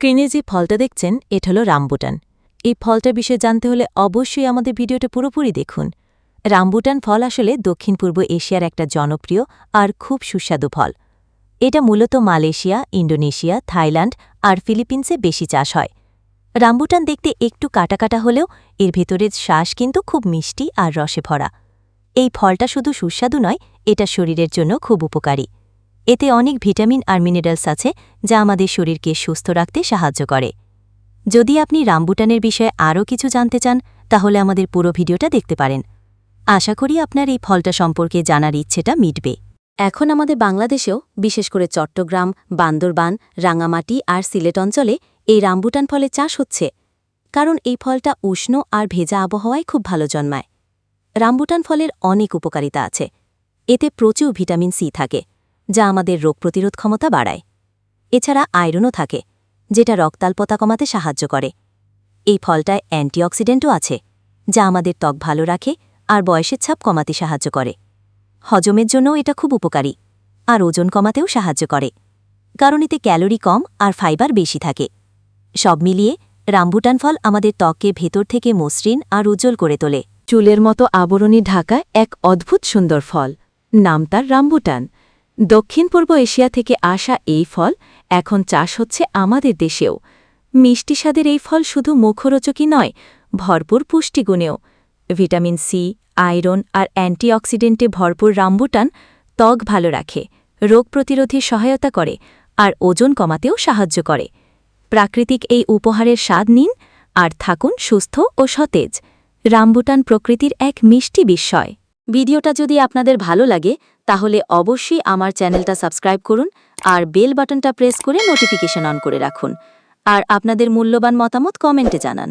স্ক্রিনে যে ফলটা দেখছেন, এটা হলো রামবুটান। এই ফলটার বিষয়ে জানতে হলে অবশ্যই আমাদের ভিডিওটা পুরোপুরি দেখুন। রামবুটান ফল আসলে দক্ষিণ পূর্ব এশিয়ার একটা জনপ্রিয় আর খুব সুস্বাদু ফল। এটা মূলত মালয়েশিয়া ইন্ডোনেশিয়া থাইল্যান্ড আর ফিলিপিন্সে বেশি চাষ হয়। রামবুটান দেখতে একটু কাটা কাটা হলেও এর ভেতরের শ্বাস কিন্তু খুব মিষ্টি আর রসে ভরা। এই ফলটা শুধু সুস্বাদু নয়, এটা শরীরের জন্য খুব উপকারী। এতে অনেক ভিটামিন আর মিনারেলস আছে, যা আমাদের শরীরকে সুস্থ রাখতে সাহায্য করে। যদি আপনি রামবুটানের বিষয়ে আরও কিছু জানতে চান, তাহলে আমাদের পুরো ভিডিওটা দেখতে পারেন। আশা করি আপনার এই ফলটা সম্পর্কে জানার ইচ্ছেটা মিটবে। এখন আমাদের বাংলাদেশেও, বিশেষ করে চট্টগ্রাম, বান্দরবান, রাঙামাটি আর সিলেট অঞ্চলে এই রামবুটান ফলের চাষ হচ্ছে, কারণ এই ফলটা উষ্ণ আর ভেজা আবহাওয়ায় খুব ভালো জন্মায়। রামবুটান ফলের অনেক উপকারিতা আছে। এতে প্রচুর ভিটামিন সি থাকে। যা আমাদের রোগ প্রতিরোধ ক্ষমতা বাড়ায়। এছাড়া আয়রনও থাকে, যেটা রক্তাল্পতা কমাতে সাহায্য করে। এই ফলটায় অ্যান্টিঅক্সিডেন্টও আছে, যা আমাদের ত্বক ভালো রাখে আর বয়সের ছাপ কমাতে সাহায্য করে। হজমের জন্যও এটা খুব উপকারী, আর ওজন কমাতেও সাহায্য করে, কারণ এতে ক্যালোরি কম আর ফাইবার বেশি থাকে। সব মিলিয়ে রামবুটান ফল আমাদের ত্বককে ভেতর থেকে মসৃণ আর উজ্জ্বল করে তোলে। চুলের মতো আবরণী ঢাকা এক অদ্ভুত সুন্দর ফল, নাম তার রামবুটান দক্ষিণ পূর্ব এশিয়া থেকে আসা এই ফল এখন চাষ হচ্ছে আমাদের দেশেও। মিষ্টি স্বাদের এই ফল শুধু মুখরোচকই নয়, ভরপুর পুষ্টিগুণেও। ভিটামিন সি, আয়রন আর অ্যান্টিঅক্সিডেন্টে ভরপুর রামবুটান ত্বক ভালো রাখে, রোগ প্রতিরোধে সহায়তা করে আর ওজন কমাতেও সাহায্য করে। প্রাকৃতিক এই উপহারের স্বাদ নিন আর থাকুন সুস্থ ও সতেজ। রামবুটান প্রকৃতির এক মিষ্টি বিস্ময়। ভিডিওটা যদি আপনাদের ভালো লাগে তাহলে অবশ্যই আমার চ্যানেলটা সাবস্ক্রাইব করুন আর বেল বাটনটা প্রেস করে নোটিফিকেশন অন করে রাখুন। আর আপনাদের মূল্যবান মতামত কমেন্টে জানান।